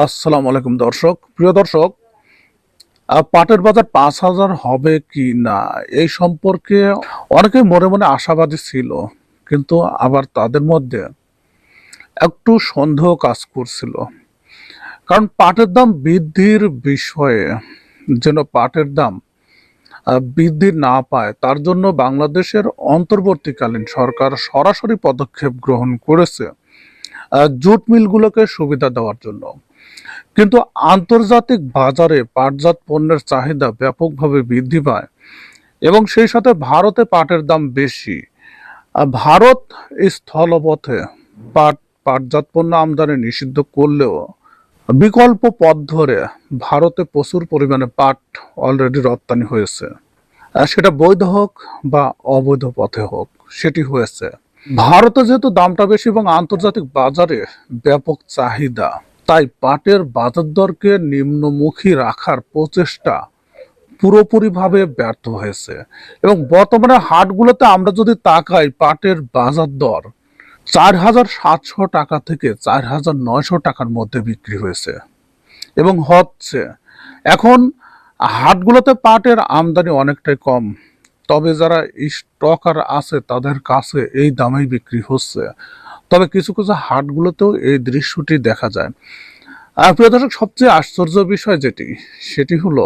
আসসালামু আলাইকুম দর্শক। প্রিয় দর্শক পাটের বাজার পাঁচ হাজার হবে কি না, এই সম্পর্কে অনেকে মনে মনে আশাবাদী ছিল, কিন্তু আবার তাদের মধ্যে একটু সন্দেহ কাজ করছিল। কারণ পাটের দাম বৃদ্ধির বিষয়ে যেন পাটের দাম বৃদ্ধি না পায়, তার জন্য বাংলাদেশের অন্তর্বর্তীকালীন সরকার সরাসরি পদক্ষেপ গ্রহণ করেছে জুট মিলগুলোকে সুবিধা দেওয়ার জন্য। কিন্তু আন্তর্জাতিক বাজারে পাটজাত পণ্যের চাহিদা ব্যাপকভাবে বৃদ্ধি পায় এবং সেই সাথে ভারতে পাটের দাম বেশি। ভারত স্থলপথে পাট, পাটজাত পণ্য আমদানি নিষিদ্ধ করলেও বিকল্প পথ ধরে ভারতে প্রচুর পরিমাণে পাট অলরেডি রপ্তানি হয়েছে। সেটা বৈধ হোক বা অবৈধ পথে হোক, সেটি হয়েছে। ভারতে যেহেতু দামটা বেশি এবং আন্তর্জাতিক বাজারে ব্যাপক চাহিদা তাই পাটের বাজার দরকে নিম্নমুখী রাখার প্রচেষ্টা পুরোপুরিভাবে ব্যর্থ হয়েছে। এবং বর্তমানে হাটগুলোতে আমরা যদি তাকাই, পাটের বাজার দর চার হাজার সাতশো টাকা থেকে চার হাজার নয়শো টাকার মধ্যে বিক্রি হয়েছে। এবং হচ্ছে, এখন হাটগুলোতে পাটের আমদানি অনেকটাই কম। তবে যারা স্টকার আছে, তাদের কাছে এই দামেই বিক্রি হচ্ছে। তবে কিছু কিছু হাটগুলোতেও এই দৃশ্যটি দেখা যায়। আর প্রিয় দর্শক, সবচেয়ে আশ্চর্য বিষয় যেটি, সেটি হলো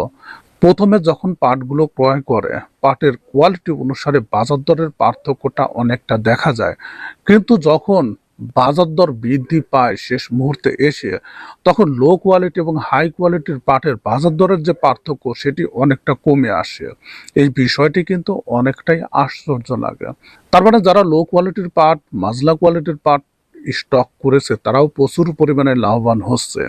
প্রথমে যখন পাটগুলো ক্রয় করে, পাটের কোয়ালিটি অনুসারে বাজার দরের পার্থক্যটা অনেকটা দেখা যায়। কিন্তু যখন বাজার দর বৃদ্ধি পায় শেষ মুহূর্তে এসে, তখন লো কোয়ালিটি এবং হাই কোয়ালিটির পাটের বাজার দরের যে পার্থক্য, সেটি অনেকটা কমে আসে। এই বিষয়টি কিন্তু অনেকটাই আশ্চর্য লাগে। তার মানে যারা লো কোয়ালিটির পাট, মাজলা কোয়ালিটির পাট স্টক করেছে, তারাও প্রচুর পরিমাণে লাভবান হচ্ছে।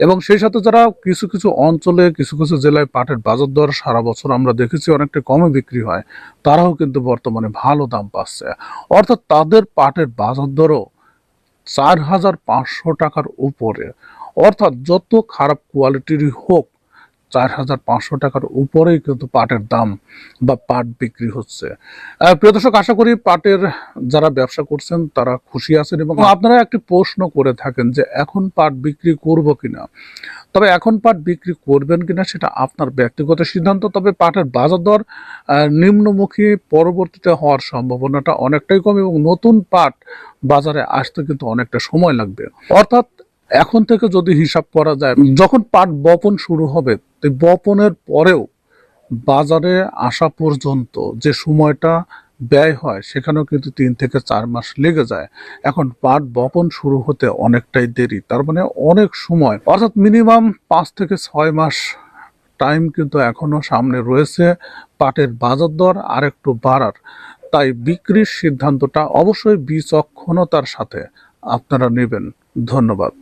এবং সেই সাথে যারা কিছু কিছু অঞ্চলে, কিছু কিছু জেলায় পাটের বাজার দর সারা বছর আমরা দেখেছি অনেকটা কমে বিক্রি হয়, তারাও কিন্তু বর্তমানে ভালো দাম পাচ্ছে। অর্থাৎ তাদের পাটের বাজার দরও চার হাজার পাঁচশো টাকার উপরে। অর্থাৎ যত খারাপ কোয়ালিটিরই হোক চার হাজার পাঁচশো টাকার উপরেই কিন্তু পাটের দাম বা পাট বিক্রি হচ্ছে। প্রিয় দর্শক আশা করি পাটের যারা ব্যবসা করছেন তারা খুশি আছেন এবং আপনারা একটি প্রশ্ন করে থাকেন যে এখন পাট বিক্রি করব কিনা? তবে এখন পাট বিক্রি করবেন কিনা সেটা আপনার ব্যক্তিগত সিদ্ধান্ত তবে পাটের বাজার দর নিম্নমুখী পরবর্তীতে হওয়ার সম্ভাবনাটা অনেকটাই কম এবং নতুন পাট বাজারে আসতে কিন্তু অনেকটা সময় লাগবে। অর্থাৎ এখন থেকে যদি হিসাব করা যায়, যখন পাট বপন শুরু হবে বপনের পরেও বাজারে আসা পর্যন্ত যে সময়টা ব্যয় হয়, সেখানেও কিন্তু তিন থেকে চার মাস লেগে যায়। এখন পাট বপন শুরু হতে অনেকটাই দেরি। তার মানে অনেক সময়, অর্থাৎ মিনিমাম পাঁচ থেকে ছয় মাস টাইম কিন্তু এখনও সামনে রয়েছে পাটের বাজার দর আর একটু বাড়ার। তাই বিক্রির সিদ্ধান্তটা অবশ্যই বিচক্ষণতার সাথে আপনারা নেবেন। ধন্যবাদ।